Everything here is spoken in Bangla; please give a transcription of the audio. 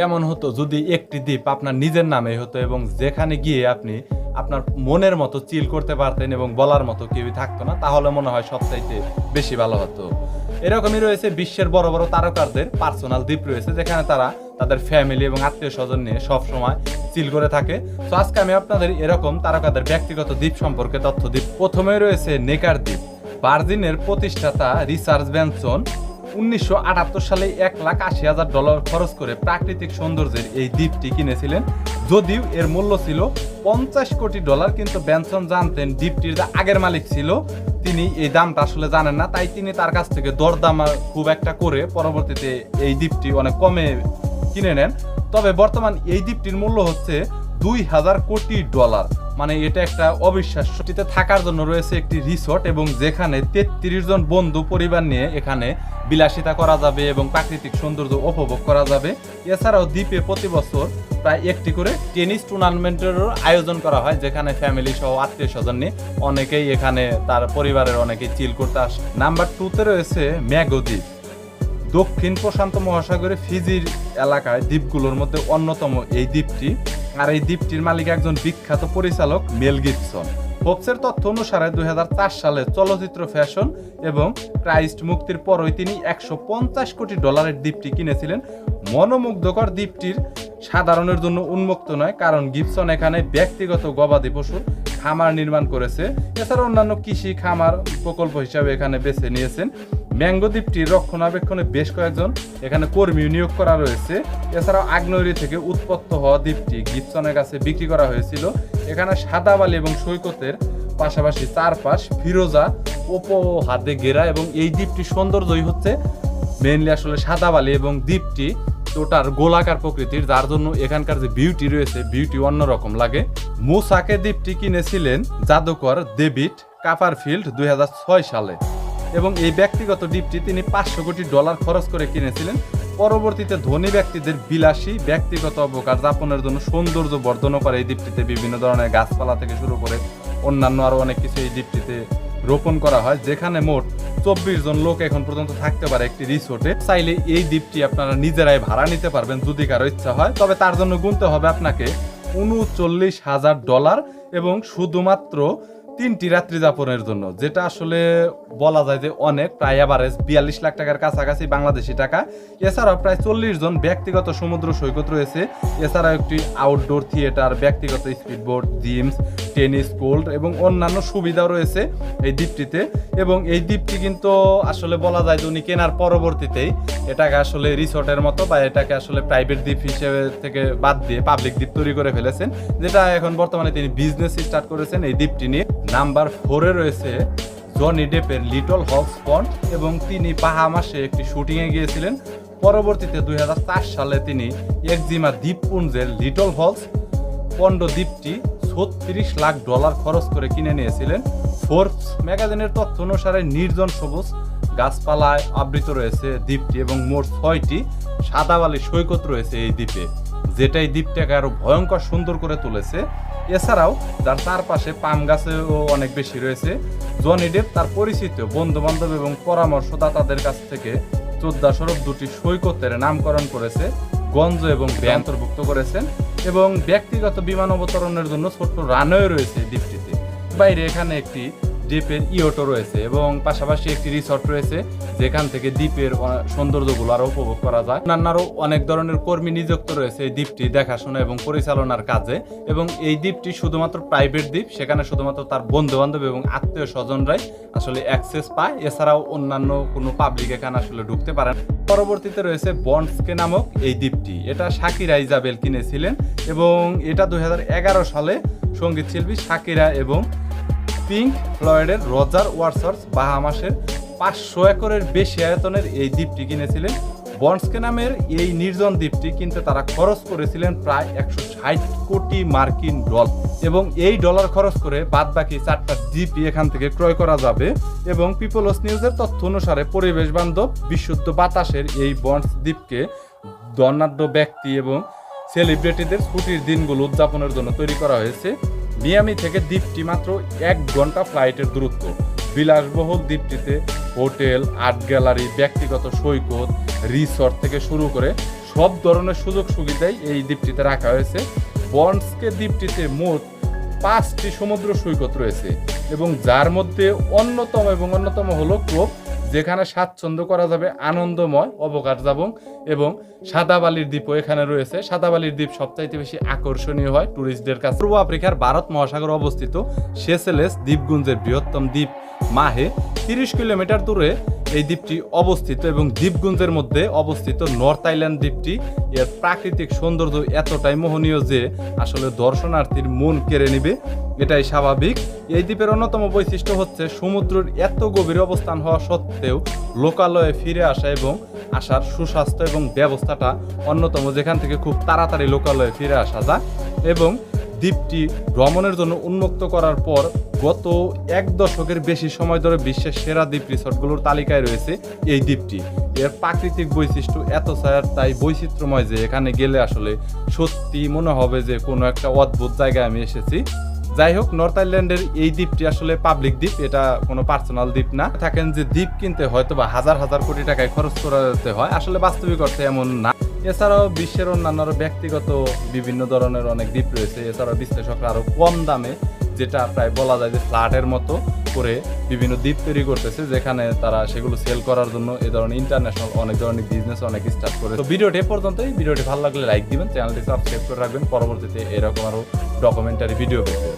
কেমন হতো যদি একটি দ্বীপ আপনার নিজের নামে হতো এবং যেখানে গিয়ে আপনি আপনার মনের মতো চিল করতে পারতেন এবং বলার মতো কেউই থাকতো না, তাহলে মনে হয় সবচাইতে বেশি ভালো হতো। এরকমই রয়েছে বিশ্বের বড় বড় তারকারদের পার্সোনাল দ্বীপ রয়েছে, যেখানে তারা তাদের ফ্যামিলি এবং আত্মীয় স্বজন নিয়ে সব সময় চিল করে থাকে। তো আজকে আমি আপনাদের এরকম তারকাদের ব্যক্তিগত দ্বীপ সম্পর্কে তথ্য দ্বীপ প্রথমে রয়েছে নেকার দ্বীপ। ভার্জিনের প্রতিষ্ঠাতা রিচার্ড ব্যানসন উনিশশো আটাত্তর সালে এক লাখ আশি হাজার ডলার খরচ করে প্রাকৃতিক সৌন্দর্যের এই দ্বীপটি কিনেছিলেন। যদিও এর মূল্য ছিল পঞ্চাশ কোটি ডলার, কিন্তু ব্যানসন জানতেন দ্বীপটির আগের মালিক ছিল, তিনি এই দামটা আসলে জানেন না, তাই তিনি তার কাছ থেকে দরদাম খুব একটা করে পরবর্তীতে এই দ্বীপটি অনেক কমে কিনে নেন। তবে বর্তমান এই দ্বীপটির মূল্য হচ্ছে দুই হাজার কোটি ডলার। মানে এটা একটা অবিশ্বাস্য এটিতে থাকার জন্য রয়েছে একটি রিসোর্ট এবং যেখানে তেত্রিশ জন বন্ধু পরিবার নিয়ে এখানে বিলাসিতা করা যাবে এবং প্রাকৃতিক সৌন্দর্য উপভোগ করা যাবে। এছাড়াও দ্বীপে প্রতি বছর প্রায় একটি করে টেনিস টুর্নামেন্টেরও আয়োজন করা হয়, যেখানে ফ্যামিলি সহ আত্মীয় স্বজন নিয়ে অনেকেই এখানে তার পরিবারের অনেকেই চিল করতে আসে নাম্বার টুতে রয়েছে ম্যাগো দ্বীপ। দক্ষিণ প্রশান্ত মহাসাগরে ফিজির এলাকায় দ্বীপগুলোর মধ্যে অন্যতম এই দ্বীপটি। আর এই দ্বীপটির মালিক একজন বিখ্যাত পরিচালক মেল গিবসন ফোর্বসের তথ্য অনুসারে দু হাজার চার সালে চলচ্চিত্র ফ্যাশন এবং ক্রাইস্ট মুক্তির পরই তিনি একশো পঞ্চাশ কোটি ডলারের দ্বীপটি কিনেছিলেন। মনোমুগ্ধকর দ্বীপটির সাধারণের জন্য উন্মুক্ত নয়, কারণ গিবসন এখানে ব্যক্তিগত গবাদি পশুর খামার নির্মাণ করেছে। এছাড়া অন্যান্য কৃষি, খামার প্রকল্প হিসাবে এখানে বেছে নিয়েছেন। ম্যাঙ্গো দ্বীপটির রক্ষণাবেক্ষণে বেশ কয়েকজন এখানে কর্মী নিয়োগ করা রয়েছে। এছাড়াও আগ্নেয়গিরি থেকে উৎপত্ত হওয়া দ্বীপটি গিবসনের কাছে বিক্রি করা হয়েছিল। এখানে সাদা বালি এবং সৈকতের পাশাপাশি চারপাশ ফিরোজা উপহাতে ঘেরা এবং এই দ্বীপটির সৌন্দর্যই হচ্ছে মেইনলি আসলে সাদা বালি এবং দ্বীপটি ওটার গোলাকার প্রকৃতির, যার জন্য এখানকার যে বিউটি রয়েছে বিউটি অন্যরকম লাগে। মুসাকে দ্বীপটি কিনেছিলেন জাদুকর ডেভিড কাপারফিল্ড দুই সালে। এবং এই ব্যক্তিগত দ্বীপটি তিনি পাঁচশো কোটি ডলার খরচ করে কিনেছিলেন। পরবর্তীতে ধনী ব্যক্তিদের বিলাসী, ব্যক্তিগত অবকাশ যাপনের জন্য সৌন্দর্য বর্ধন করে এই দ্বীপটিতে বিভিন্ন ধরনের গাছপালা থেকে শুরু করে অন্যান্য আরও অনেক কিছু এই দ্বীপটিতে রোপণ করা হয়, যেখানে মোট চব্বিশ জন লোক এখন পর্যন্ত থাকতে পারে একটি রিসোর্টে। চাইলে এই দ্বীপটি আপনারা নিজেরাই ভাড়া নিতে পারবেন যদি কারও ইচ্ছা হয়। তবে তার জন্য গুনতে হবে আপনাকে উনচল্লিশ হাজার ডলার এবং শুধুমাত্র তিনটি রাত্রি যাপনের জন্য, যেটা আসলে বলা যায় যে অনেক, প্রায় অ্যাভারেজ বিয়াল্লিশ লাখ টাকার কাছাকাছি বাংলাদেশি টাকা। এছাড়াও প্রায় চল্লিশ জন ব্যক্তিগত সমুদ্র সৈকত রয়েছে। এছাড়াও একটি আউটডোর থিয়েটার ব্যক্তিগত স্পিডবোট জিমস টেনিস কোল্ড এবং অন্যান্য সুবিধাও রয়েছে এই দ্বীপটিতে। এবং এই দ্বীপটি কিন্তু আসলে বলা যায় যে উনি কেনার পরবর্তীতেই এটাকে আসলে রিসোর্টের মতো বা এটাকে আসলে প্রাইভেট দ্বীপ হিসেবে থেকে বাদ দিয়ে পাবলিক দ্বীপ তৈরি করে ফেলেছেন, যেটা এখন বর্তমানে তিনি বিজনেস স্টার্ট করেছেন এই দ্বীপটি নিয়ে। নাম্বার ফোরে রয়েছে জনি ডেপের লিটল হক্স পন্ড এবং তিনি বাহামাসে একটি শুটিংয়ে গিয়েছিলেন। পরবর্তীতে দুই হাজার চার সালে তিনি একজিমা দ্বীপপুঞ্জের লিটল হক্স পন্ড দ্বীপটি ছত্রিশ লাখ ডলার খরচ করে কিনে নিয়েছিলেন। ফোর্বস ম্যাগাজিনের তথ্য অনুসারে নির্জন সবুজ গাছপালায় আবৃত রয়েছে দ্বীপটি এবং মোট ছয়টি সাদাবালি সৈকত রয়েছে এই দ্বীপে যেটা এই দ্বীপটাকে আরও ভয়ঙ্কর সুন্দর করে তুলেছে। এছাড়াও তার চারপাশে পাম গাছেও অনেক বেশি রয়েছে। জনি ডেপ তার পরিচিত বন্ধু বান্ধব এবং পরামর্শদাতাদের কাছ থেকে চোদ্দাশরফ দুটি সৈকতের নামকরণ করেছে, গঞ্জ এবং বে অন্তর্ভুক্ত করেছেন। এবং ব্যক্তিগত বিমান অবতরণের জন্য ছোট্ট রানওয়ে রয়েছে দ্বীপটিতে। বাইরে এখানে একটি দ্বীপের ইয়টো রয়েছে এবং পাশাপাশি একটি রিসর্ট রয়েছে, যেখান থেকে দ্বীপের সৌন্দর্যগুলো আরও উপভোগ করা যায়। অন্যান্যরও অনেক ধরনের কর্মী নিযুক্ত রয়েছে এই দ্বীপটি দেখাশোনা এবং পরিচালনার কাজে এবং এই দ্বীপটি শুধুমাত্র প্রাইভেট দ্বীপ, সেখানে শুধুমাত্র তার বন্ধু বান্ধব এবং আত্মীয় স্বজনরাই আসলে অ্যাক্সেস পায়। এছাড়াও অন্যান্য কোনো পাবলিক এখানে আসলে ঢুকতে পারেন পরবর্তীতে রয়েছে বন্ডসকে নামক এই দ্বীপটি। এটা শাকিরা ইজাবেল কিনেছিলেন এবং এটা দুই হাজার এগারো সালে সংগীত শিল্পী শাকিরা এবং পিঙ্ক ফ্লয়েডের রজার ওয়ার্সার্স বাহামাসের পাঁচশো একরের বেশি আয়তনের এই দ্বীপটি কিনেছিলেন। বন্ডসকে নামের এই নির্জন দ্বীপটি কিনতে তারা খরচ করেছিলেন প্রায় একশো ষাট কোটি মার্কিন ডলার। এবং এই ডলার খরচ করে বাদ বাকি চারটা দ্বীপই এখান থেকে ক্রয় করা যাবে এবং পিপলস নিউজের তথ্য অনুসারে পরিবেশ বান্ধব, বিশুদ্ধ বাতাসের এই বন্ডস দ্বীপকে দর্নাঢ্য ব্যক্তি এবং সেলিব্রিটিদের ছুটির দিনগুলো উদযাপনের জন্য তৈরি করা হয়েছে। মিয়ামি থেকে দ্বীপটি মাত্র এক ঘণ্টা ফ্লাইটের দূরত্ব। বিলাসবহুল দ্বীপটিতে হোটেল, আর্ট গ্যালারি, ব্যক্তিগত সৈকত রিসর্ট থেকে শুরু করে সব ধরনের সুযোগ সুবিধাই এই দ্বীপটিতে রাখা হয়েছে। বন্ডসকে দ্বীপটিতে মোট পাঁচটি সমুদ্র সৈকত রয়েছে এবং যার মধ্যে অন্যতম এবং অন্যতম হলো ক্রোপ, যেখানে স্বাচ্ছন্দ্য করা যাবে আনন্দময় অবকাশ যাবং এবং সাদাবালির দ্বীপও এখানে রয়েছে। সাদাবালির দ্বীপ সবচাইতে বেশি আকর্ষণীয় হয় ট্যুরিস্টদের কাছে। পূর্ব আফ্রিকার ভারত মহাসাগর অবস্থিত সেসেলেস দ্বীপগুঞ্জের বৃহত্তম দ্বীপ মাহে তিরিশ কিলোমিটার দূরে এই দ্বীপটি অবস্থিত এবং দ্বীপগুঞ্জের মধ্যে অবস্থিত নর্থ আইল্যান্ড দ্বীপটি, এর প্রাকৃতিক সৌন্দর্য এতটাই মোহনীয় যে আসলে দর্শনার্থীর মন কেড়ে নেবে। এটাই স্বাভাবিক। এই দ্বীপের অন্যতম বৈশিষ্ট্য হচ্ছে সমুদ্রের এত গভীর অবস্থান হওয়া সত্ত্বেও লোকালয়ে ফিরে আসা এবং আসার সুস্বাস্থ্য এবং ব্যবস্থাটা অন্যতম, যেখান থেকে খুব তাড়াতাড়ি লোকালয়ে ফিরে আসা যায়। এবং দ্বীপটি ভ্রমণের জন্য উন্মুক্ত করার পর গত এক দশকের বেশি সময় ধরে বিশ্বের সেরা দ্বীপ রিসর্টগুলোর তালিকায় রয়েছে এই দ্বীপটি। এর প্রাকৃতিক বৈশিষ্ট্য এত ছায়ার, তাই বৈচিত্র্যময় যে এখানে গেলে আসলে সত্যি মনে হবে যে কোনো একটা অদ্ভুত জায়গায় আমি এসেছি। যাই হোক, নর্থ আইল্যান্ডের এই দ্বীপটি আসলে পাবলিক দ্বীপ, এটা কোনো পার্সোনাল দ্বীপ না। থাকেন যে দ্বীপ কিনতে হয়তো বা হাজার হাজার কোটি টাকায় খরচ করতে হয়, আসলে বাস্তবিক অর্থে এমন না। এছাড়াও বিশ্বের অন্যান্য ব্যক্তিগত বিভিন্ন ধরনের অনেক দ্বীপ রয়েছে। এছাড়াও বিশ্লেষকরা আরও কম দামে যেটা প্রায় বলা যায় যে ফ্ল্যাটের মতো করে বিভিন্ন দ্বীপ তৈরি করতেছে, যেখানে তারা সেগুলো সেল করার জন্য এ ধরনের ইন্টারন্যাশনাল অনেক ধরনের বিজনেস অনেক স্টার্ট করে তো ভিডিওটি পর্যন্তই। ভিডিওটি ভালো লাগলে লাইক দিবেন চ্যানেলটি সাবস্ক্রাইব করে রাখবেন। পরবর্তীতে এরকম আরও ডকুমেন্টারি ভিডিও পেতে।